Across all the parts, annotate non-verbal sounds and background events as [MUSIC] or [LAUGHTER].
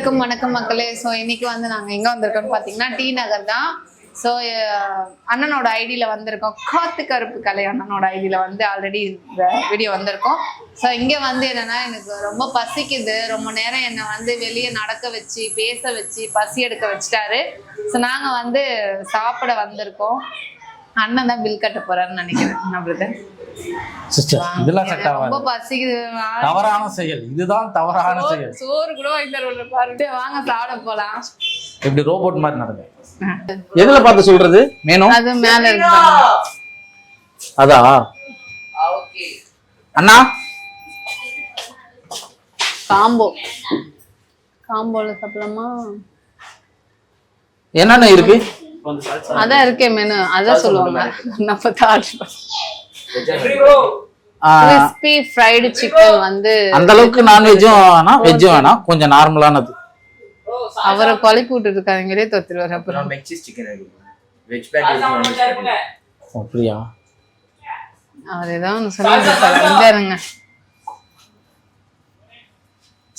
அனைவருக்கும் வணக்கம் மக்களே. ஸோ இன்னைக்கு வந்து நாங்கள் எங்கே வந்திருக்கோம்னு பார்த்தீங்கன்னா டி நகர் தான். ஸோ அண்ணனோட ஐடியில் வந்திருக்கோம். காத்து கருப்பு கலை அண்ணனோட ஐடியில் வந்து ஆல்ரெடி இந்த வீடியோ வந்திருக்கோம். ஸோ இங்கே வந்து என்னன்னா எனக்கு ரொம்ப பசிக்குது. ரொம்ப நேரம் என்னை வந்து வெளியே நடக்க வச்சு பேச வச்சு பசி எடுக்க வச்சுட்டாரு. ஸோ நாங்கள் வந்து சாப்பிட வந்திருக்கோம். அண்ணன் தான் பில் கட்ட போறாருன்னு நினைக்கிறேன் பிரதர் சிஸ்டர் இதெல்லாம் செட் ரொம்ப பசிக்குது. தவறான செயல். இதுதான் தவறான செயல். சோறு கூட வாங்கி பாருட்டு வாங்க சாப்பிட போலாம். இப்படி ரோபோட் மாதிரி நடங்க எதுல பார்த்து சொல்றது? மேனும் அது மேல இருக்கு அதா? அண்ணா? காம்போ. காம்போல சாப்பிடலாமா? என்னென்ன இருக்கு? அதான் இருக்கே மெனு. அதான் சொல்லுவாங்க. நம்ம கிறிஸ்பி ஃப்ரைடு சிக்கன் வந்து அந்த அளவுக்கு நான்வெஜ்ஜும் வேணாம். வெஜ்ஜும் வேணாம். கொஞ்சம் நார்மலானது அவரை குழப்பி விட்டு இருக்காங்களே தொத்துருவாரு அப்புறம். சிக்கன் வெஜ் அப்படியா? அவர் ஏதோ ஒன்று இருங்க.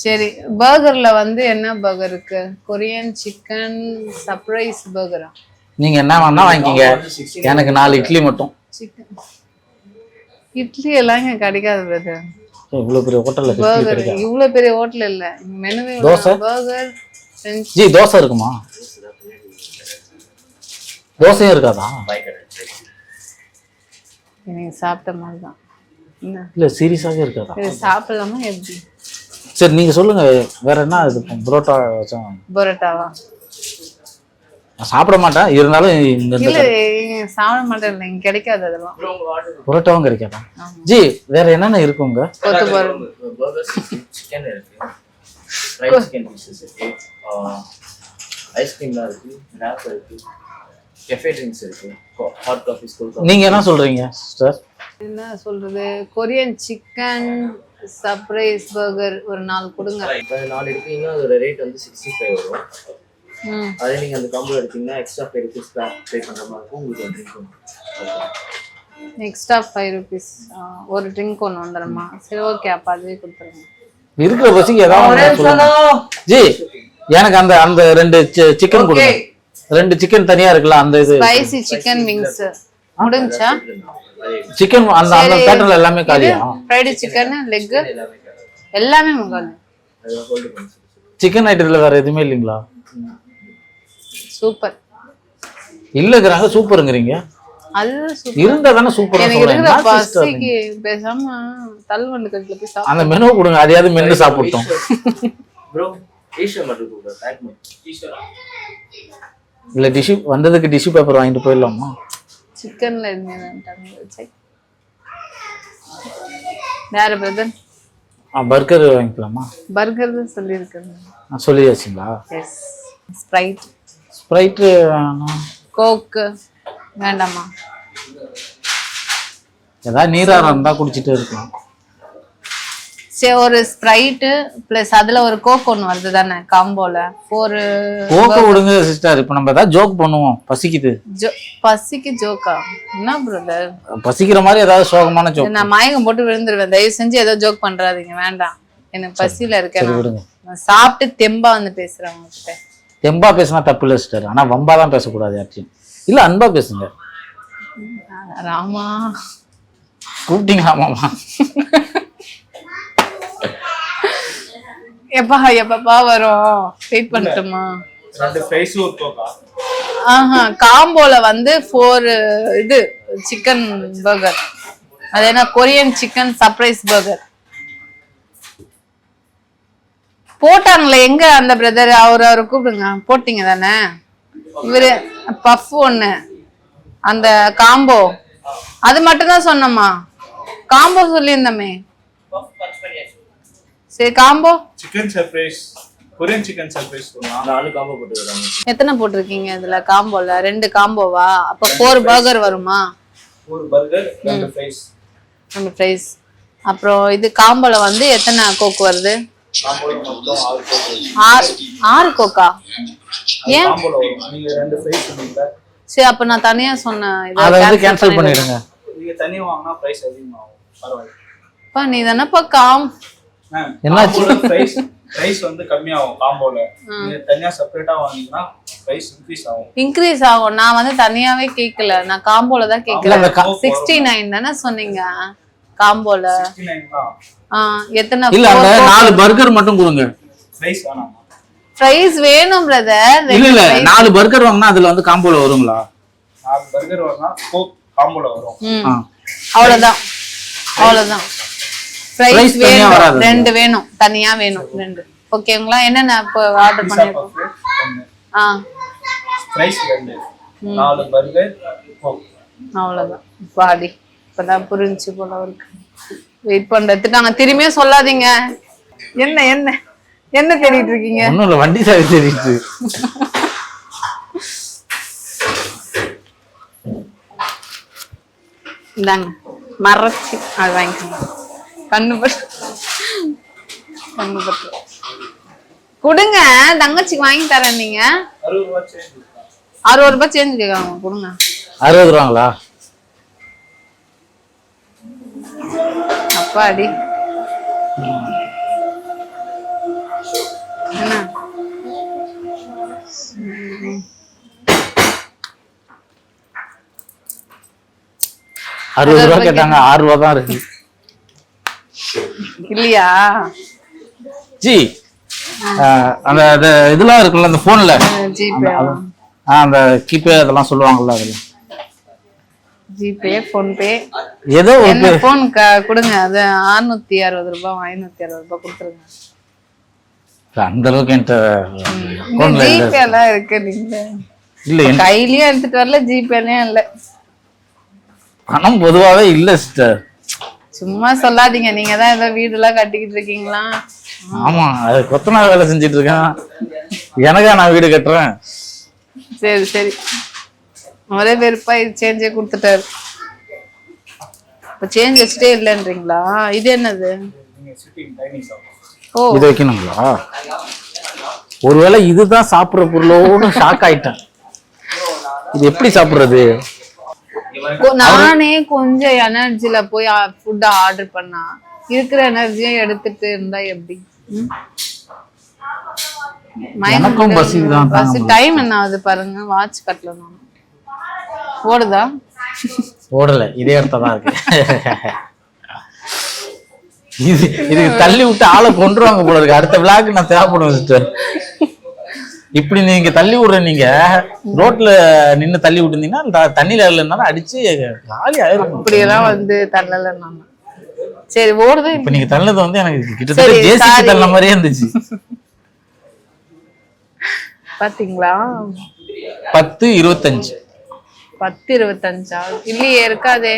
சரி பர்கர்ல வந்து என்ன பர்கர் இருக்கு? கொரியன் சிக்கன் சர்ப்ரைஸ் பர்கரா நீங்க என்ன வேணா வாங்கிக்கங்க. எனக்கு நாலு இட்லி மட்டும். இட்லி எல்லாம் இங்க கிடைக்காது பிரதர் இவ்வளவு பெரிய ஹோட்டல்ல பர்கர் இவ்வளவு பெரிய ஹோட்டல் இல்ல. மெனுவே தோசை? பர்கர் ஜி தோசை இருக்குமா? தோசையும் இருக்காதா? நீங்க சாப்பிட்ட மாதிரி தான் இல்ல சீரியஸாவே இருக்காதா? இது சாப்பிடலாமா எப்படி? சரி நீங்க சொல்லுங்க. வேற என்ன இது புரோட்டா வச்சோம் பரோட்டாவா? சாப்பிட மாட்டேன். இருந்தாலும் இந்த சாப்பிட மாட்டேன். கிடைக்காது அதெல்லாம். புரோட்டாவும் கிடைக்காதா? ஜி வேற என்னென்ன இருக்கு இருக்கு. ஐஸ்கிரீம்லாம் இருக்கு. ரேப் இருக்கு. கெஃபே ட்ரிங்க்ஸ் இருக்கு. ஹாட் காஃபிஸ் கோல்ட் நீங்க என்ன சொல்றீங்க சிஸ்டர் என்ன சொல்றது? கொரியன் சிக்கன் சர்ப்ரைஸ் பர்கர் ஒரு நாலு கொடுங்க. காஃபி நாலு இருக்கு. இன்னும் அதோட ரேட் வந்து சிக்ஸ்டி ஃபைவ் வரும். அதே நீங்கள் அந்த காம்போ எடுத்தீங்கன்னா எக்ஸ்ட்ரா ஃபைவ் ருபீஸ் பே பண்ணுற மாதிரி இருக்கும். உங்களுக்கு ஒரு ட்ரிங்க் எக்ஸ்ட்ரா ஃபைவ் ருபீஸ் ஒரு ட்ரிங்க் ஒன்று வந்துடுமா சரி ஓகே அப்போ அதுவே கொடுத்துருங்க. இருக்கிற பசிக்கு ஏதாவது ஜி எனக்கு அந்த அந்த ரெண்டு சிக்கன் கொடுங்க. ரெண்டு சிக்கன் தனியா இருக்குல்ல அந்த இது. ஸ்பைசி சிக்கன் விங்ஸ் முடிஞ்சா சிக்கன் அந்த அந்த பேட்டர்ல எல்லாமே காலியா? ஃப்ரைடு சிக்கன் லெக் எல்லாமே பண்ணி சிக்கன் ஐட்டத்துல வேற எதுவுமே இல்லைங்களா? சூப்பர். இல்லங்கிறாங்க சூப்பருங்கிறீங்க? அதுதான் சூப்பர். இருந்தா தானே சூப்பர் பேசாம தள்ளுவண்டு கட்டில போய் அந்த மெனு கொடுங்க. அதையாவது மென்னு சாப்பிட்டோம். இல்ல டிஷ்யூ வந்ததுக்கு டிஷ்யூ பேப்பர் வாங்கிட்டு போயிடலாமா? சிக்கன்ல. வேற பிரதர் பர்கர் வாங்கிக்கலாமா? பர்கர் தான் சொல்லியிருக்கேன். நான் சொல்லியாச்சுங்களா? எஸ் ஸ்ப்ரைட் ஸ்ப்ரைட்டு வேணாம். கோக்கு வேண்டாமா ஏதாவது நீராரம் இருந்தா குடிச்சிட்டு இருக்கலாம். சரி ஒரு ஸ்ப்ரைட்டு ப்ளஸ் அதுல ஒரு கோக் ஒன்று வருது தானே காம்போல ஒரு போக்க விடுங்க சிஸ்டர் இப்போ நம்ம ஏதாவது ஜோக் பண்ணுவோம். பசிக்குது. ஜோ பசிக்கு ஜோக்கா என்ன பிரதர் பசிக்கிற மாதிரி ஏதாவது சோகமான ஜோக் நான் மயக்கம் போட்டு விழுந்துருவேன். தயவு செஞ்சு ஏதோ ஜோக் பண்றாதீங்க. வேண்டாம். எனக்கு பசியில இருக்கேன். விடுங்க. நான் சாப்பிட்டு தெம்பா வந்து பேசுறேன் உங்ககிட்ட. தெம்பா பேசினா தப்பு இல்லை சிஸ்டர் ஆனா வம்பா தான் பேசக்கூடாது யார்ட்டையும் இல்ல அன்பா பேசுங்க. ராமா. கூப்பிட்டீங்க ஆமாமா எப்பா எப்பப்பா வரும்? வெயிட் பண்ணட்டுமா? ஆஹா காம்போல வந்து ஃபோர் இது சிக்கன் பர்கர் அது என்ன கொரியன் சிக்கன் சர்ப்ரைஸ் பர்கர் போட்டாங்களே எங்க அந்த பிரதர் அவர் அவரை கூப்பிடுங்க. போட்டீங்க தானே? இவரு பஃப் ஒண்ணு. அந்த காம்போ அது மட்டும் தான் சொன்னோமா காம்போ சொல்லியிருந்தோமே. சரி combo chicken surprise Korean chicken surprise நாலு காம்போ போட்டுக்கிறாங்க. எத்தனை போட்டிருக்கீங்க இதுல காம்போல ரெண்டு காம்போவா அப்ப ஃபோர் பர்கர் வருமா? ஒரு பர்கர் ரெண்டு ஃப்ரைஸ் நம்ம ப்ரைஸ் அப்புறம் இது காம்போல வந்து எத்தனை கோக் வருது? ஆறு கோக்கு? ஏன்? சரி அப்ப நான் தனியா சொன்னேன் இதை அதை வந்து cancel கேன்சல் பண்ணிடுங்க. பண்ணிடுங்க. நீங்க தனியா வாங்கினா பிரைஸ் அதிகமாகும். பரவாயில்ல. அப்பா நீ தானப்பா காம். ஆ, என்னாச்சு? காம்போல fries பிரைஸ் வந்து கம்மியாகும் காம்போல. நீங்க தனியா செப்பரேட்டா வாங்குனீங்கன்னா பிரைஸ் இன்க்ரீஸ் ஆகும். இன்க்ரீஸ் ஆகும். நான் வந்து தனியாவே கேட்கல நான் காம்போல தான் இல்ல, கேட்கல அந்த கா- சிக்ஸ்டி நைன் தானே சொன்னீங்க. காம்போல. எத்தனை இல்ல அந்த நாலு பர்கர் மட்டும் கொடுங்க. பிரைஸ் வேணாம்? ஃப்ரைஸ் வேணும் பிரதர் இல்ல இல்ல நாலு பர்கர் வாங்கினா அதுல வந்து காம்போல வருங்களா? நாலு பர்கர் கோக் காம்போல வரும். அவ்வளவுதான். அவ்வளவுதான். ஃப்ரைஸ் வேணும். ரெண்டு வேணும். தனியா வேணும். ரெண்டு. ஓகேங்களா? என்னென்ன இப்போ ஆர்டர் பண்ணிருக்கோம் ஆ. பிரைஸ் ரெண்டு. நாலு பர்கர் அவ்வளவுதான். பாடி. இப்பதான் புரிஞ்சு போல இருக்கு. வெயிட் பண்றது நாங்க திரும்பியும் சொல்லாதீங்க. என்ன என்ன என்ன தேடிட்டு இருக்கீங்க? ஒண்ணும் இல்ல வண்டி சாவி தெரியுது இந்தாங்க மறைச்சு அது வாங்கிக்கோங்க. கண்ணு பட்டு கண்ணு பட்டு. கொடுங்க தங்கச்சிக்கு வாங்கி தரேன் நீங்க. அறுபது ரூபாய் சேஞ்ச் கேட்கறாங்க கொடுங்க. அறுபது ரூபாங்களா? அப்பாடி அறுபது ரூபா கேட்டாங்க. ஆறு ரூபா தான் இருக்கு. இல்லையா? ஜி அந்த இதெல்லாம் இருக்குல்ல அந்த போன்ல அந்த கீபே அதெல்லாம் சொல்லுவாங்கல்ல அதுல. ஜிபே போன்பே ஏதோ ஒரு என்ன போன் கொடுங்க. அது அறுநூத்தி அறுபது ரூபாய் ஐநூத்தி அறுபது ரூபாய் கொடுத்துருங்க. அந்த அளவுக்கு என்கிட்ட எல்லாம் இருக்கு நீங்க. இல்ல கையிலயும் எடுத்துட்டு வரல ஜிபேலயும் இல்ல. பணம் பொதுவாவே இல்ல சிஸ்டர் சும்மா சொல்லாதீங்க. நீங்க தான் ஏதோ வீடு எல்லாம் கட்டிக்கிட்டு இருக்கீங்களா? ஆமா அது கொத்தனார் வேலை செஞ்சுட்டு இருக்கேன். எனக்கா நான் வீடு கட்டுறேன். சரி சரி. ஒரே வெறுப்பா இது சேஞ்சே கொடுத்துட்டாரு. இப்ப சேஞ்ச் வச்சுட்டே இல்லைன்றீங்களா? இது என்னது? ஓ. இது வைக்கணுங்களா? ஒருவேளை இதுதான் சாப்பிடுற பொருளோட ஷாக் ஆயிட்டேன். இது எப்படி சாப்பிடுறது? நானே கொஞ்சம் எனர்ஜில போய் ஃபுட் ஆர்டர் பண்ணா இருக்கிற எனர்ஜியும் எடுத்துட்டு இருந்தா எப்படி? டைம் என்ன ஆகுது பாருங்க வாட்ச் கட்டல நான். ஓடுதா? ஓடல இதே இடத்துல தான் இருக்கு. இது இதுக்கு தள்ளி விட்டு ஆளை கொண்டுருவாங்க போல இருக்கு. அடுத்த விழாக்கு நான் தேவைப்படுவேன் சிஸ்டர் இப்படி நீங்க தள்ளி விடுற நீங்க ரோட்ல நின்னு தள்ளி விட்டுருந்தீங்கன்னா தண்ணியில இருந்தாலும் அடிச்சு காலி ஆயிரும். அப்படியெல்லாம் வந்து தள்ளல சரி ஓடுது? இப்ப நீங்க தள்ளது வந்து எனக்கு கிட்டத்தட்ட ஜேசிபி. தள்ள மாதிரியே இருந்துச்சு. பாத்தீங்களா? பத்து இருபத்தஞ்சு. பத்து இருபத்தஞ்சா இல்லையே இருக்காதே.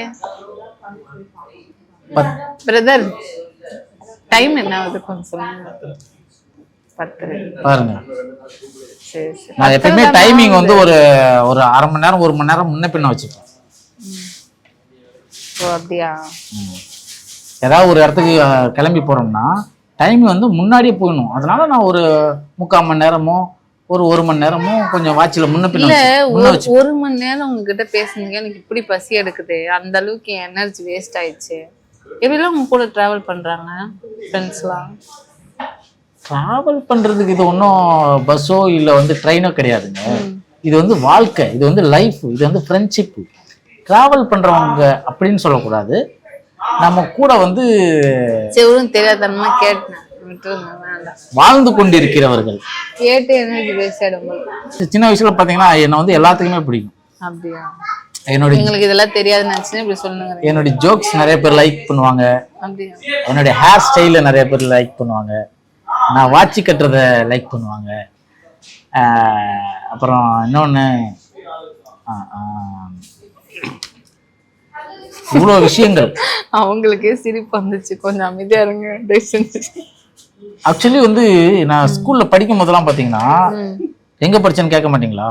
பிரதர் டைம் என்ன ஆகுது கொஞ்சம் பாருங்க. நான் எப்பயுமே டைமிங் வந்து ஒரு ஒரு அரை மணி நேரம் ஒரு மணி நேரம் முன்ன பின்ன வச்சுப்பேன். அப்படியா? ஏதாவது ஒரு இடத்துக்கு கிளம்பி போறோம்னா டைம் வந்து முன்னாடியே போயிடணும். அதனால நான் ஒரு முக்கால் மணி நேரமோ ஒரு ஒரு மணி நேரமோ கொஞ்சம் வாட்சில் முன்ன பின்ன ஒரு மணி நேரம் உங்ககிட்ட பேசுனீங்க எனக்கு இப்படி பசி எடுக்குது. அந்த அளவுக்கு என் எனர்ஜி வேஸ்ட் ஆயிடுச்சு. எப்படிலாம் உங்க கூட டிராவல் பண்றாங்க ஃப்ரெண்ட்ஸ்லாம் டிராவல் பண்றதுக்கு இது ஒன்றும் பஸ்ஸோ இல்லை வந்து ட்ரெயினோ கிடையாதுங்க. இது வந்து வாழ்க்கை இது வந்து லைஃப் இது வந்து ஃப்ரெண்ட்ஷிப் டிராவல் பண்றவங்க அப்படின்னு சொல்லக்கூடாது. நம்ம கூட வந்து தெரியாதனமா கேட்டேன். வாழ்ந்து கொண்டிருக்கிறவர்கள். கேட்டு போல. சின்ன வயசுல பாத்தீங்கன்னா என்னை வந்து எல்லாத்துக்குமே பிடிக்கும். அப்படியா? என்னுடைய எங்களுக்கு இதெல்லாம் தெரியாதுன்னு நினைச்சுன்னு இப்படி சொல்லுங்க என்னுடைய ஜோக்ஸ் நிறைய பேர் லைக் பண்ணுவாங்க. என்னுடைய ஹேர் ஸ்டைல நிறைய பேர் லைக் பண்ணுவாங்க. நான் வாட்சி கட்டுறத லைக் பண்ணுவாங்க. அப்புறம் இன்னொன்று இவ்வளோ விஷயங்கள். அவங்களுக்கே சிரிப்பு வந்துச்சு. கொஞ்சம் அமைதியா இருங்க. ஆக்சுவலி வந்து நான் ஸ்கூல்ல படிக்கும் போதெல்லாம் பார்த்தீங்கன்னா ம். எங்க படிச்சேன்னு கேட்க மாட்டீங்களா?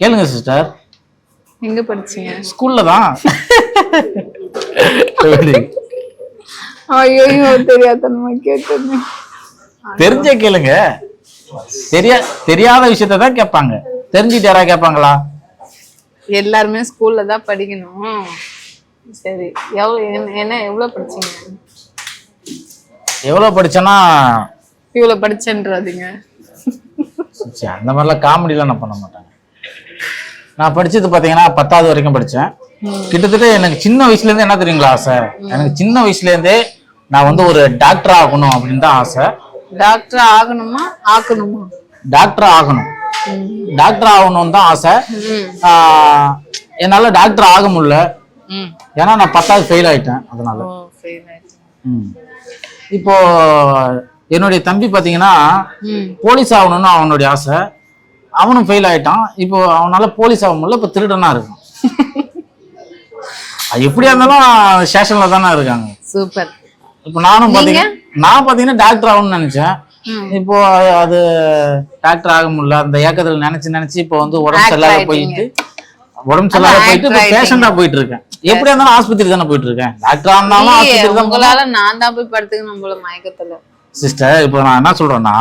கேளுங்க சிஸ்டர் எங்க படிச்சீங்க? ஸ்கூல்ல தான். ஐயோ தெரியாதனமா கேட்டேன்னு தெரிஞ்ச கேளுங்க. தெரியா தெரியாத விஷயத்த தான் கேட்பாங்க. தெரிஞ்சுட்டு யாராவது கேட்பாங்களா? எல்லாருமே ஸ்கூல்ல தான் படிக்கணும். சரி எவ்வளவு என்ன- என்ன எவ்வளவு படிச்சீங்க? எவ்வளோ படிச்சேன்னா? இவ்வளவு படிச்சேன்றாதீங்க. சரி, அந்த மாதிரிலாம் காமெடிலாம் நான் பண்ண மாட்டேன். நான் படிச்சது பார்த்தீங்கன்னா பத்தாவது வரைக்கும் படித்தேன் கிட்டத்தட்ட எனக்கு சின்ன வயசுலேருந்தே என்ன தெரியுங்களா ஆசை? எனக்கு சின்ன வயசுலேருந்தே நான் வந்து ஒரு டாக்டர் ஆகணும் அப்படின்னு தான் ஆசை. டாக்டர் ஆகணுமா? ஆக்கணுமா? டாக்டர் ஆகணும். டாக்டர் ஆகணும்னு தான் ஆசை. என்னால டாக்டர் ஆக முடியல. ஏன்னா நான் பத்தாவது ஃபெயில் ஆயிட்டேன் அதனால ஓ fail ஆயிடுச்சு. ம். இப்போ என்னுடைய தம்பி பார்த்தீங்கன்னா போலீஸ் ஆகணும்னு அவனுடைய ஆசை. அவனும் ஃபெயில் ஆயிட்டான். இப்போ அவனால போலீஸ் ஆக முடியல இப்போ திருடனா இருக்கான். [LAUGHS] அது எப்படியா இருந்தாலும் ஸ்டேஷன்ல தானே இருக்காங்க. சூப்பர். இப்போ நானும் பாத்தீங்கன்னா நான் பாத்தீங்கன்னா டாக்டர் ஆகணும்னு நினைச்சேன். இப்போ அது டாக்டர் ஆக முடியல. அந்த ஏக்கத்துல நினைச்சு நினைச்சு இப்போ வந்து உடம்பு சரியில்லாத. போயிட்டு உடம்பு சரியில்லாத அதான் போயிட்டு பேஷண்டா போயிட்டு இருக்கேன் எப்படியா இருந்தாலும் ஆஸ்பத்திரி தானே போயிட்டு இருக்கேன் டாக்டர் நீ ஆஸ்பத்திரி தான் உங்களால நான் தான் போய் படுத்துக்கணும் போல மயக்கத்துல. சிஸ்டர் இப்போ நான் என்ன சொல்றேன்னா.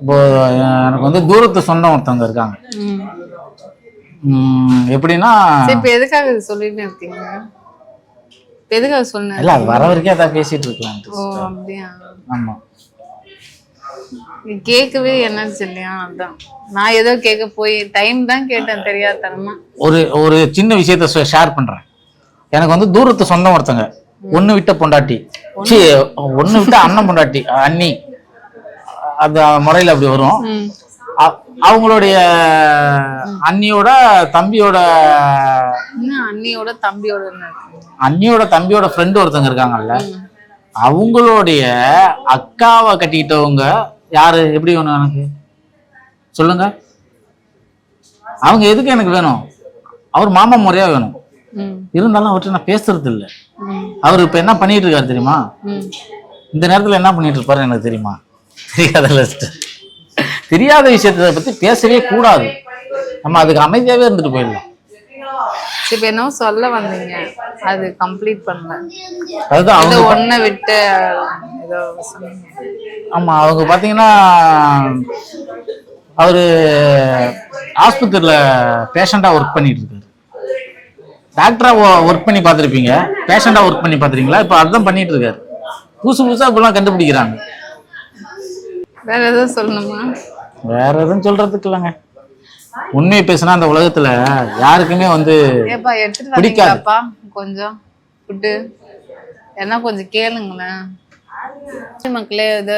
இப்போ எனக்கு வந்து தூரத்து சொந்தம் ஒருத்தவங்க இருக்காங்க. எப்படின்னா இப்ப எதுக்காக சொல்லிட்டு இருக்கீங்க? எதுக்காக சொன்னேன்? இல்ல அது வர வரைக்கும் அதான் பேசிட்டு இருக்கலாம் ஆமா. கேட்கவே என்னச்சு இல்லையா அதான். நான் ஏதோ கேட்க போய் டைம் தான் கேட்டேன் தெரியாதனமா. ஒரு ஒரு சின்ன விஷயத்த ஷேர் பண்றேன். எனக்கு வந்து தூரத்து சொந்தம் ஒருத்தங்க. ஒண்ணு விட்ட பொண்டாட்டி. சி ஒண்ணு விட்ட அண்ணன் பொண்டாட்டி அண்ணி. அந்த முறையில அப்படி வரும். அவங்களுடைய அண்ணியோட தம்பியோட அண்ணியோட தம்பியோட? அண்ணியோட தம்பியோட ஃப்ரெண்டு ஒருத்தங்க இருக்காங்கல்ல. அவங்களுடைய அக்காவை கட்டிக்கிட்டவங்க யாரு? எப்படி வேணும் எனக்கு? சொல்லுங்க. அவங்க எதுக்கு எனக்கு வேணும்? அவர் மாமா முறையா வேணும். இருந்தாலும் அவர்கிட்ட நான் பேசுறது இல்ல. அவர் இப்ப என்ன பண்ணிட்டு இருக்காரு தெரியுமா? இந்த நேரத்துல என்ன பண்ணிட்டு இருப்பாரு எனக்கு தெரியுமா? தெரியாத தெரியாத விஷயத்தை பத்தி பேசவே கூடாது. நம்ம அதுக்கு அமைதியாவே இருந்துட்டு போயிடலாம். இப்ப என்னவோ சொல்ல வந்தீங்க. அது கம்ப்ளீட் பண்ணல. அதுதான் அவங்க ஒன்ன விட்டு ஏதோ சொன்னீங்க. ஆமா அவங்க பாத்தீங்கன்னா அவரு ஆஸ்பத்திரியில பேஷண்டா ஒர்க் பண்ணிட்டு இருக்காரு டாக்டரா ஒர்க் பண்ணி பார்த்திருப்பீங்க. பேஷண்டா ஒர்க் பண்ணி பார்த்திருக்கீங்களா? இப்போ அதான் பண்ணிட்டு இருக்காரு புதுசு புதுசா இப்பெல்லாம் கண்டுபிடிக்கிறாங்க. வேற எதுவும் சொல்லணுமா? வேற எதுவும் சொல்றதுக்கு இல்லைங்க. உண்மையை பேசினா அந்த உலகத்துல யாருக்குமே வந்து ஏப்பா எடுத்துட்டு பிடிக்காது. வரீங்களாப்பா கொஞ்சம் ஃபுட்டு என்ன கொஞ்சம் கேளுங்களேன். மக்களே இது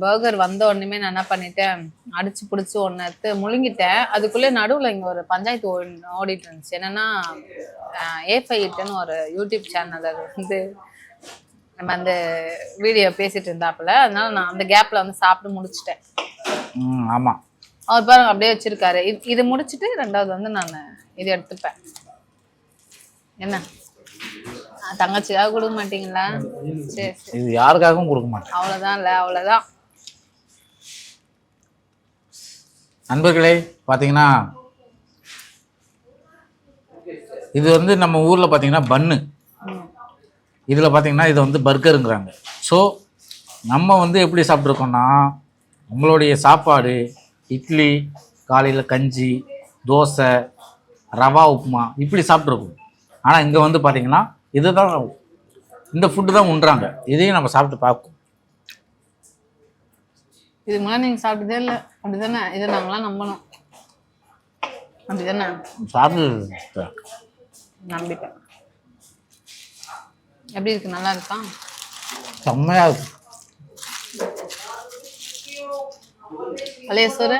பர்கர் வந்த உடனே நான் என்ன பண்ணிட்டேன்? அடிச்சு பிடிச்சி ஒன்று எடுத்து முழுங்கிட்டேன். அதுக்குள்ளே நடுவில் இங்கே ஒரு பஞ்சாயத்து ஓடி- ஓடிட்டு இருந்துச்சு. என்னன்னா ஏ ஃபைட்டுன்னு ஒரு யூடியூப் சேனல் அது வந்து நம்ம அந்த வீடியோ பேசிட்டு இருந்தாப்புல. அதனால நான் அந்த கேப்ல வந்து சாப்பிட்டு முடிச்சிட்டேன். ம், ஆமா. அவர் பாருங்க அப்படியே வச்சிருக்காரு. இது இது முடிச்சிட்டு ரெண்டாவது வந்து நான் இது எடுத்துப்பேன். என்ன? தங்கச்சிக்காக கொடுக்க மாட்டீங்களா? சரி இது யாருக்காகவும் கொடுக்க மாட்டேன். அவ்வளோதான் இல்லை அவ்வளோதான் நண்பர்களே பார்த்தீங்கன்னா இது வந்து நம்ம ஊரில் பார்த்தீங்கன்னா பன்னு இதில் பார்த்தீங்கன்னா இது வந்து பர்கருங்கிறாங்க. ஸோ நம்ம வந்து எப்படி சாப்பிட்ருக்கோம்னா நம்மளுடைய சாப்பாடு இட்லி காலையில் கஞ்சி தோசை ரவா உப்புமா இப்படி சாப்பிட்ருக்கோம் ஆனால் இங்கே வந்து பார்த்தீங்கன்னா இதுதான் இந்த ஃபுட்டு தான் உண்றாங்க. இதையும் நம்ம சாப்பிட்டு பார்ப்போம் இது நீங்கள் சாப்பிட்டதே இல்லை. அப்படிதானே? இதை நாங்களாம் நம்பணும். அப்படிதானே? சாப்பிட்டு நம்பிட்டேன் எப்படி இருக்கு? நல்லா இருக்கா? செம்மையாக இருக்கும் பழைய சோறு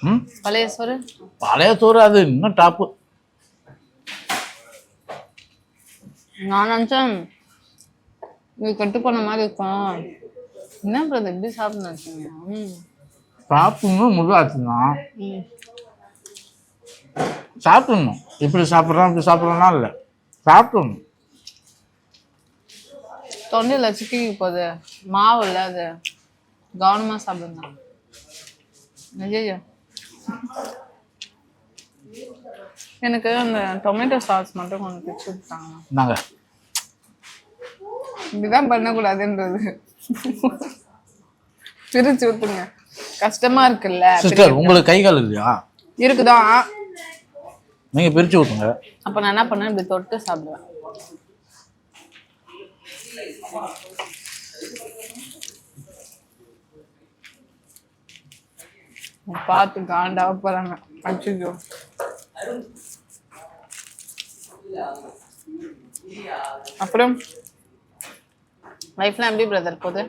ம்? பழைய சோறு பழைய சோறு அது இன்னும் டாப்பு நான் நினச்சேன் இது கெட்டு போன மாதிரி இருக்கும் என்ன பிரதர் எப்படி சாப்பிட்டு நினச்சிங்க? ம். சாப்பிடணும் முழுவாச்சுன்னா ம். சாப்பிடணும். இப்படி சாப்பிட்றோம் இப்படி சாப்பிட்றோம்னா இல்லை. சாப்பிடணும். தொண்டையில் சிக்கிக்கு போகுது. மாவு இல்லை அது கவனமாக சாப்பிடுங்க. ஐயோ எனக்கு அந்த டொமேட்டோ சாஸ் மட்டும் கொஞ்சம் பிடிச்சி விட்டாங்க நாங்க. இப்படிதான் பண்ணக்கூடாதுன்றது. பிரிச்சு விட்டுங்க கஷ்டமா இருக்குல்ல சிஸ்டர் உங்களுக்கு கை கால் இல்லையா? இருக்குதான் நீங்கள் பிரித்து ஊற்றுங்க அப்ப நான் என்ன பண்ணேன் இப்படி தொட்டு சாப்பிடுவேன். பார்த்து காண்டாக போறாங்க. அச்சுக்கோ அப்புறம்? லைஃப்லாம் எப்படி பிரதர் போகுது?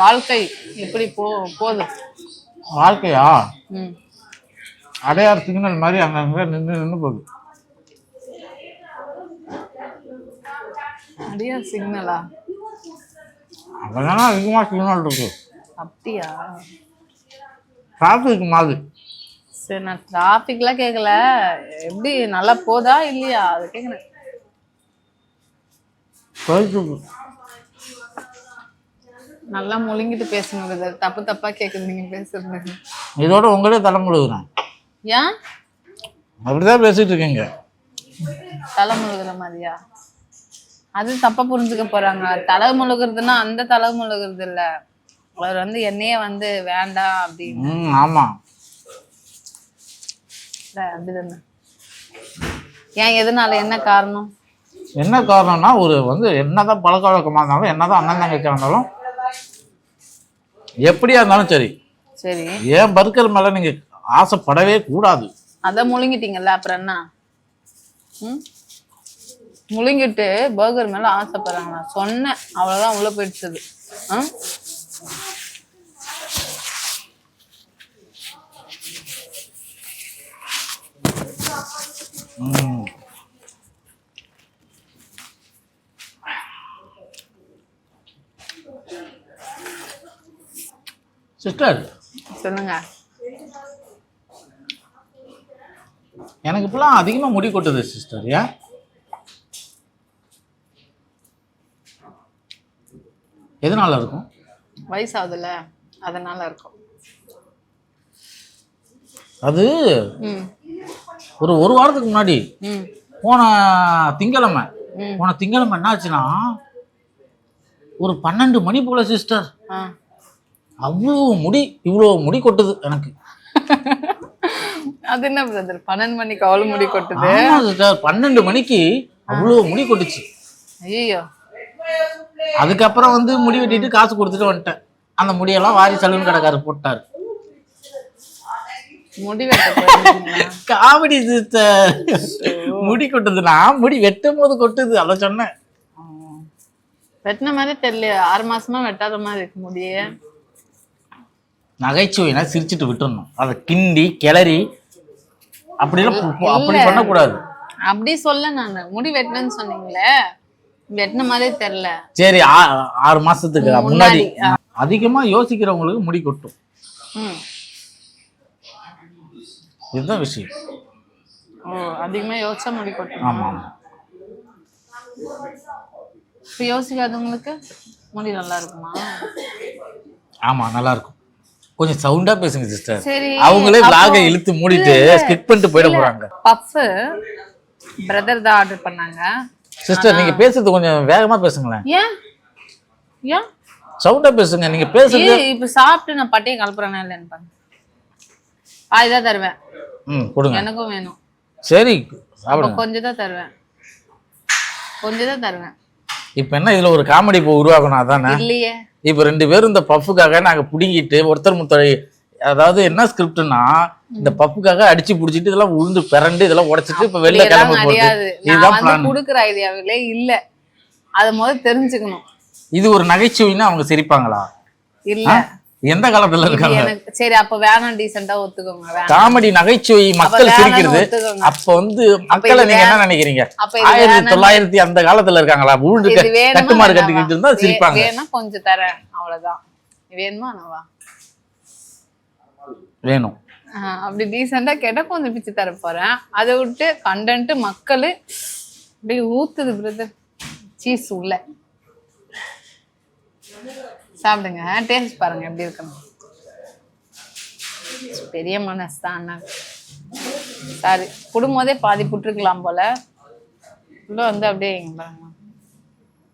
வாழ்க்கை எப்படி போ போகுது? வாழ்க்கையா? அடையார் சிக்னல் மாதிரி அங்கங்க நின்று நின்று போகுது. அடியா சிக்னலா அங்கதானே அதிகமாக சிக்னல் இருக்கு. அப்படியா? டிராஃபிக் மாதிரி சரி நான் டிராஃபிக்லாம் கேட்கல எப்படி நல்லா போதா இல்லையா? அது கேட்குறேன். நல்லா முழுங்கிட்டு பேசுங்க பிரதர் தப்பு தப்பா கேக்குது நீங்க பேசுறது. இதோட உங்களே தலை முழுகுறேன் ஏன்? அப்படிதான் பேசிட்டு இருக்கீங்க. தலை முழுகுற மாதிரியா? அது தப்பா புரிஞ்சுக்க போறாங்க. தலை முழுகுறதுன்னா அந்த தலை முழுகுறது இல்ல அவர் வந்து என்னையே வந்து வேண்டாம் அப்படின்னு. ம் ஆமாம் இல்ல, அப்படிதானே. ஏன் எதனால? என்ன காரணம்? என்ன காரணம்னா ஒரு வந்து என்னதான் பழக்க வழக்கமாக இருந்தாலும் என்னதான் அண்ணன் தங்கச்சியாக இருந்தாலும் எப்படியா இருந்தாலும் சரி. சரி. ஏன் பர்கர் மேலே நீங்கள் ஆசைப்படவே கூடாது. அத முழுங்கிட்டீங்கல்ல அப்புறம் என்ன? ம்? முழுங்கிட்டு பர்கர் மேல ஆசைப்படுறாங்க நான் சொன்னேன். அவ்வளவுதான் உள்ள போயிடுச்சது ஆ? சிஸ்டர். சொல்லுங்க. எனக்கு இப்பெல்லாம் அதிகமாக முடி கொட்டுது சிஸ்டர் ஏன்? எதனால இருக்கும்? வயசாகுதுல்ல அதனால இருக்கும். அது ஒரு ஒரு வாரத்துக்கு முன்னாடி போன திங்கக்கிழமை ம். போன திங்கக்கிழமை என்னாச்சுன்னா ஒரு பன்னெண்டு மணி போல சிஸ்டர் அவ்வளோ முடி இவ்வளோ முடி கொட்டுது எனக்கு. அது என்ன பிரதர் பன்னெண்டு மணிக்கு அவ்வளவு முடி கொட்டுது? சிஸ்டர் பன்னெண்டு மணிக்கு அவ்வளோ முடி கொட்டுச்சு. ஐயோ அதுக்கப்புறம் வந்து முடி வெட்டிட்டு காசு கொடுத்துட்டு வந்துட்டேன். அந்த முடியெல்லாம் வாரி சலூன் கடைக்காரர் போட்டார். முடி? காமெடி முடி கொட்டுதுன்னா முடி வெட்டும் போது கொட்டுது. அதை சொன்னேன். வெட்டின மாதிரி தெரியல ஆறு மாசமா வெட்டாத மாதிரி இருக்கு முடியே. நகைச்சுவைனா சிரிச்சிட்டு விட்டுறணும். அதை கிண்டி கிளறி அப்படிலாம் அப்படி பண்ணக்கூடாது. அப்படி சொல்ல நான். முடி வெட்டினேன்னு சொன்னீங்களே. வெட்டின மாதிரியே தெரியல. சரி ஆறு மாசத்துக்கு முன்னாடி அதிகமா யோசிக்கிறவங்களுக்கு முடி கொட்டும். இதுதான் விஷயம்? ஓ அதிகமா யோசிச்சா முடி கொட்டும்? ஆமா ஆமா. இப்ப யோசிக்காதவங்களுக்கு முடி நல்லா இருக்குமா? ஆமா நல்லா இருக்கும். கொஞ்சம் சவுண்டா பேசுங்க சிஸ்டர் சரி அவங்களே விலாக இழுத்து மூடிட்டு ஸ்கிப் பண்ணிட்டு போயிட போறாங்க. பஃப் பிரதர் தான் ஆர்டர் பண்ணாங்க. சிஸ்டர் நீங்க பேசுறது கொஞ்சம் வேகமா பேசுங்களேன். ஏன்? ஏன்? சவுண்டா பேசுங்க நீங்க பேசுறது ஏய், இப்ப சாப்பிட்டு நான் பட்டையை கலப்புறேனா இல்லைன்னு பாருங்க. பாய் தான் தருவேன். ம். கொடுங்க. எனக்கும் வேணும். சரி சாப்பிடுங்க. கொஞ்சம் தான் தருவேன். கொஞ்சம் தான் தருவேன். இப்ப என்ன இதுல ஒரு காமெடி இப்போ உருவாக்கணும் அதானே? இல்லையே. இப்ப ரெண்டு பேரும் இந்த பஃப்புக்காக நாங்க புடுங்கிட்டு ஒருத்தர் முத்தரை அதாவது என்ன ஸ்கிரிப்ட்னா இந்த பப்புக்காக அடிச்சு புடிச்சிட்டு இதெல்லாம் உளுந்து பிறண்டு இதெல்லாம் உடைச்சிட்டு இப்ப வெளில கிளம்ப போகுது இதுதான் குடுக்குற ஐடியாவிலே இல்ல. அத முதல்ல தெரிஞ்சுக்கணும். இது ஒரு நகைச்சுவைன்னா அவங்க சிரிப்பாங்களா? இல்ல. எந்த காலத்துல இருக்காங்க? சரி அப்ப வேணாம் டீசெண்டா ஒத்துக்கோங்க காமெடி நகைச்சுவை மக்கள் சிரிக்கிறது. அப்ப வந்து மக்களை நீங்க என்ன நினைக்கிறீங்க? ஆயிரத்தி. தொள்ளாயிரத்தி அந்த காலத்துல இருக்காங்களா? வேணுமா கட்டுமாறு? கட்டிக்கிட்டு இருந்தா சிரிப்பாங்க. வேணா கொஞ்சம் தரேன் அவ்வளவுதான். வேணுமா என்னவா வேணும். அப்படி டீசெண்டா கேட்டா கொஞ்சம் பிச்சு தர போறேன். அதை விட்டு கண்டென்ட் மக்கள் அப்படியே ஊத்துது பிரதர் சீஸ் உள்ள. சாப்பிடுங்க. டேஸ்ட் பாருங்க எப்படி இருக்குன்னு. பெரிய மனசு தான் அண்ணா. சாரி போதே பாதி புட்டுருக்கலாம் போல. உள்ள வந்து அப்படியே பாருங்க.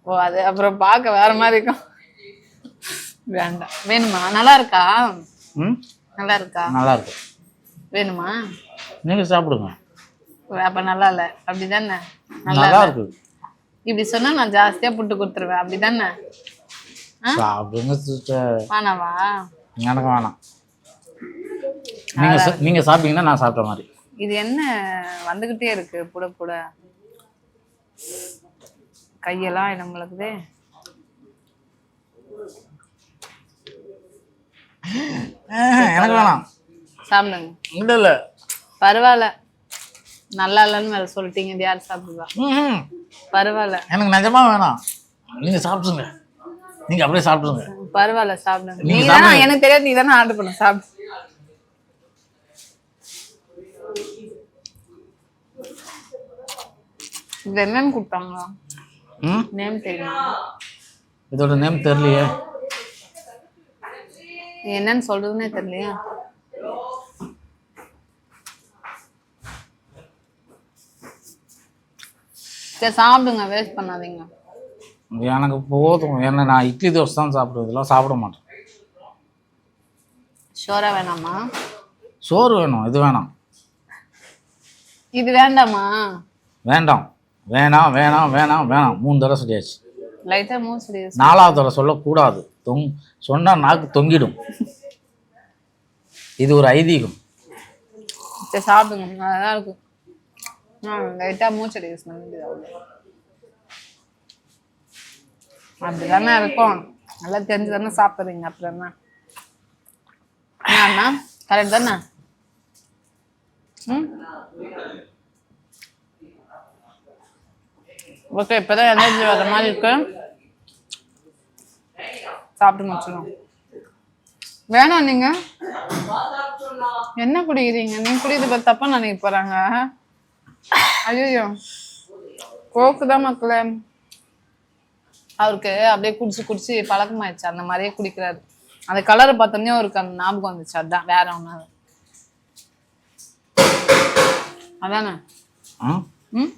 ஓ அது அப்புறம் பார்க்க வேற மாதிரி இருக்கும். வேண்டாம். வேணுமா? நல்லா இருக்கா? நல்லா இருக்கா? நல்லா இருக்கும் வேணுமா? நீங்க சாப்பிடுங்க. அப்ப நல்லா இல்ல. அப்படிதானே? நல்லா இருக்கு. இப்படி சொன்னா நான் ஜாஸ்தியா புட்டு கொடுத்துருவேன். அப்படிதானே? சாப்பிடுங்க சிஸ்டர் வேணாவா? எனக்கு வேணாம். நீங்க நீங்க சாப்பிட்டீங்கன்னா நான் சாப்பிட்ட மாதிரி. இது என்ன வந்துகிட்டே இருக்கு புட புட? கையெல்லாம் நம்மளுக்குதே எனக்கு வேணாம். சாப்பிடுங்க. இல்ல இல்ல. பரவாயில்ல. நல்லா இல்லைன்னு வேற சொல்லிட்டீங்க இது யார் சாப்பிடுவா. பரவாயில்ல. எனக்கு நிஜமா வேணாம். நீங்க சாப்பிடுங்க நீங்க அப்படியே சாப்பிடுங்க. பரவாயில்ல சாப்பிடுங்க. நீ தானே எனக்கு தெரியாது நீ தானே ஆர்டர் பண்ண சாப்பிடு. இது என்னன்னு கொடுத்தாங்களா? நேம் தெரியுமா இதோட நேம் தெரியலையே. என்னன்னு சொல்றதுன்னே தெரியலையா. சரி சாப்பிடுங்க வேஸ்ட் பண்ணாதீங்க. எனக்கு போதும். ஏன்னா நான் இட்லி தோசை தான் சாப்பிடுவேன். இதெல்லாம் சாப்பிட மாட்டேன். ஷோரா வேணாமா? சோறு வேணும். இது வேணாம். இது வேண்டாமா? வேண்டாம். வேணாம் வேணாம் வேணாம் வேணாம். மூணு தடவை சொல்லியாச்சு. லைட்டா மூச்சு நாலாவது தடவை சொல்லக்கூடாது. தொங் சொன்னால் நாக்கு தொங்கிடும். இது ஒரு ஐதீகம். சாப்பிடுங்க. நல்லா இருக்கும். ஆ லைட்டா மூச்சடி யூஸ் பண்ணி அப்படிதானே இருக்கும். நல்லா தெரிஞ்சு தானே சாப்பிட்றீங்க அப்புறம் என்ன என்ன கரெக்ட் தானே? ம்? ஓகே இப்போதான் எனர்ஜி வர மாதிரி இருக்கு. சாப்பிட்டு முடிச்சிடும் வேணாம் நீங்க. என்ன குடிக்கிறீங்க? நீங்க குடிக்கிறது பத்தி தப்பா நினைக்க போறாங்க. ஐயோ கோக்கு தான் மக்களே? அவருக்கு அப்படியே குடிச்சு குடிச்சு பழக்கமாயிடுச்சு. அந்த மாதிரியே குடிக்கிறாரு. அந்த கலரை பார்த்தோன்னே அவருக்கு அந்த ஞாபகம் வந்துச்சு. அதான் வேற ஒண்ணு அதானே? ம்?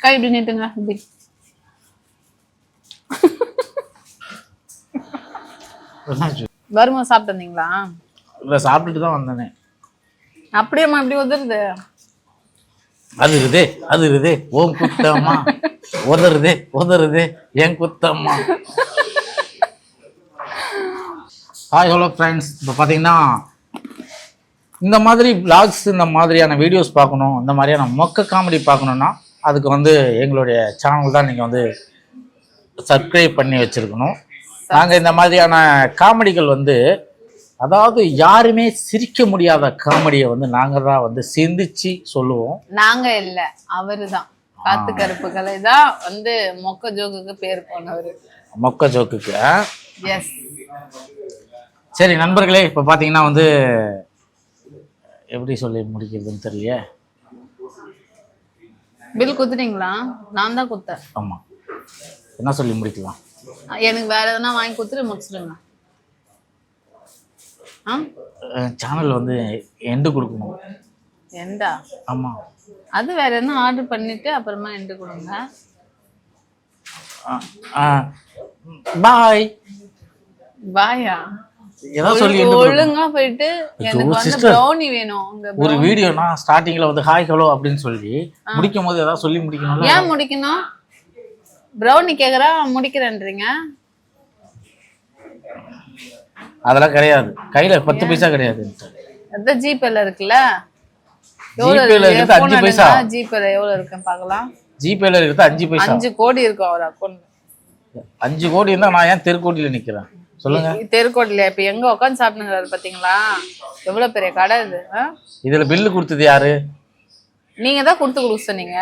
கை இப்படி நீட்டுங்க இப்படி? வரும்போது சாப்பிட்டு வந்தீங்களா? இல்லை சாப்பிட்டுட்டு தான் வந்தேனே. அப்படியேம்மா இப்படி உதிருது அது இருதே அது இருதே ஓம் குத்தம்மா. உதறுதே உதறுதே என் குத்தம்மா. ஹாய் ஹலோ ஃப்ரெண்ட்ஸ் இப்போ பார்த்தீங்கன்னா இந்த மாதிரி பிளாக்ஸ் இந்த மாதிரியான வீடியோஸ் பார்க்கணும் இந்த மாதிரியான மொக்க காமெடி பார்க்கணுன்னா அதுக்கு வந்து எங்களுடைய சேனல் தான் நீங்கள் வந்து சப்ஸ்கிரைப் பண்ணி வச்சுருக்கணும். நாங்கள் இந்த மாதிரியான காமெடிகள் வந்து அதாவது யாருமே சிரிக்க முடியாத காமெடியை வந்து நாங்கள் தான் வந்து சிந்திச்சு சொல்லுவோம். நாங்க இல்ல அவருதான். காத்து கருப்புகளை தான் வந்து மொக்க ஜோக்குக்கு பேர் போனவரு. மொக்க ஜோக்குக்கு? எஸ் சரி நண்பர்களே இப்போ பார்த்தீங்கன்னா வந்து எப்படி சொல்லி முடிக்கிறதுன்னு தெரியல பில் குத்துட்டீங்களா நான் தான் குத்தேன். ஆமாம் என்ன சொல்லி முடிக்கலாம்? எனக்கு வேற எதனா வாங்கி கொடுத்துட்டு முடிச்சிடுங்க. சேனல் வந்து எண்டு கொடுக்கணும். எண்டா ஆமாம் அது வேற எதனா ஆர்டர் பண்ணிட்டு அப்புறமா எண்டு கொடுங்க. பாய் பாயா. ஒழுங்கா போயிட்டு எனக்கு வந்து. ப்ரௌனி வேணும். ஒரு வீடியோனா ஸ்டார்டிங்ல வந்து ஹாய் ஹலோ அப்படின்னு சொல்லி முடிக்கும் போது ஏதாவது சொல்லி முடிக்கணும்ல? ஏன் முடிக்கணும்? ப்ரௌனி கேக்குறா முடிக்கிறேன்றீங்க? அதெல்லாம் கிடையாது. கையில பத்து பைசா கிடையாது. அதான் ஜிபேல இருக்குல்ல? ஜிபேல இருக்கு? இருக்கிறது அஞ்சு பைசா? ஜிபேல எவ்வளவு இருக்குன்னு பார்க்கலாம். ஜிபேல இருக்கிறது அஞ்சு பைசா? அஞ்சு கோடி இருக்கும் அவர் அக்கௌண்ட் அஞ்சு கோடி இருந்தா நான் ஏன் தெருக்கோட்டியில நிக்கிறேன்? சொல்லுங்க. தெருக்கோட்டில இப்ப எங்க உட்காந்து சாப்பிடுங்கிறாரு பாத்தீங்களா? எவ்வளவு பெரிய கடை இது? இதுல பில்லு கொடுத்தது யாரு? நீங்க தான் கொடுத்து கொடுக்க சொன்னீங்க.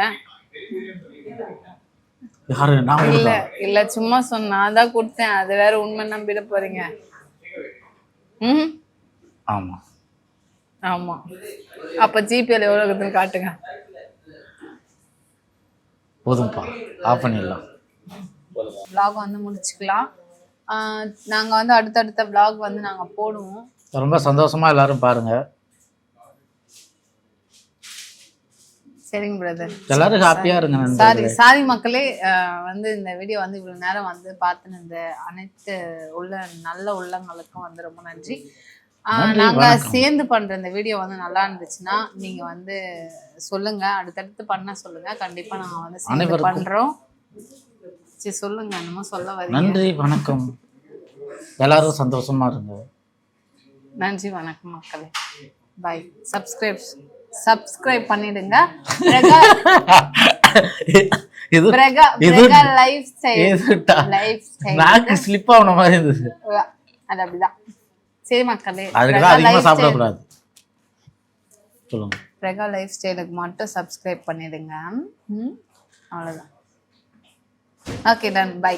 யாரு? நான் இல்ல இல்ல சும்மா சொன்ன தான் கொடுத்தேன். அது வேற உண்மை நம்பிட போறீங்க. ம் ஆமா. ஆமா. அப்ப ஜிபேல எவ்வளவு இருக்குதுன்னு காட்டுங்க. போதும்ப்பா ஆஃப் பண்ணிடலாம். Vlog வந்து முடிச்சுக்கலாம். ஆஹ் நாங்க வந்து அடுத்தடுத்த vlog வந்து நாங்க போடுவோம். ரொம்ப சந்தோஷமா எல்லாரும் பாருங்க. சரிங்க பிரதர் எல்லாரும் ஹாப்பியா இருங்க. சாரி சாரி மக்களே. வந்து இந்த வீடியோ வந்து இவ்வளவு நேரம் வந்து பார்த்துன இந்த அனைத்து உள்ள நல்ல உள்ளங்களுக்கும் வந்து ரொம்ப நன்றி. நாங்க. சேர்ந்து பண்ற இந்த வீடியோ வந்து நல்லா இருந்துச்சுன்னா நீங்க வந்து சொல்லுங்க. அடுத்தடுத்து பண்ண சொல்லுங்க. கண்டிப்பா நாங்க வந்து சேர்ந்து பண்றோம். சரி சொல்லுங்க. என்னமோ சொல்ல வரீங்க. நன்றி வணக்கம். எல்லாரும் சந்தோஷமா இருங்க. நன்றி வணக்கம் மக்களே. பாய் சப்ஸ்கிரைப் சப்ஸ்கிரைப் பண்ணிடுங்க. [LAUGHS] இது இது லைஃப் ஸ்டைல். லைஃப் ஸ்டைல் நாக்கு ஸ்லிப் மாதிரி இருந்தது. அது அப்படிதான். சரி மக்களே அதுக்கு தான் அதிகமா சொல்லுங்க. பிரகா லைஃப் ஸ்டைலுக்கு மட்டும் சப்ஸ்கிரைப் பண்ணிடுங்க. அவ்வளோதான் ஓகே டன் பை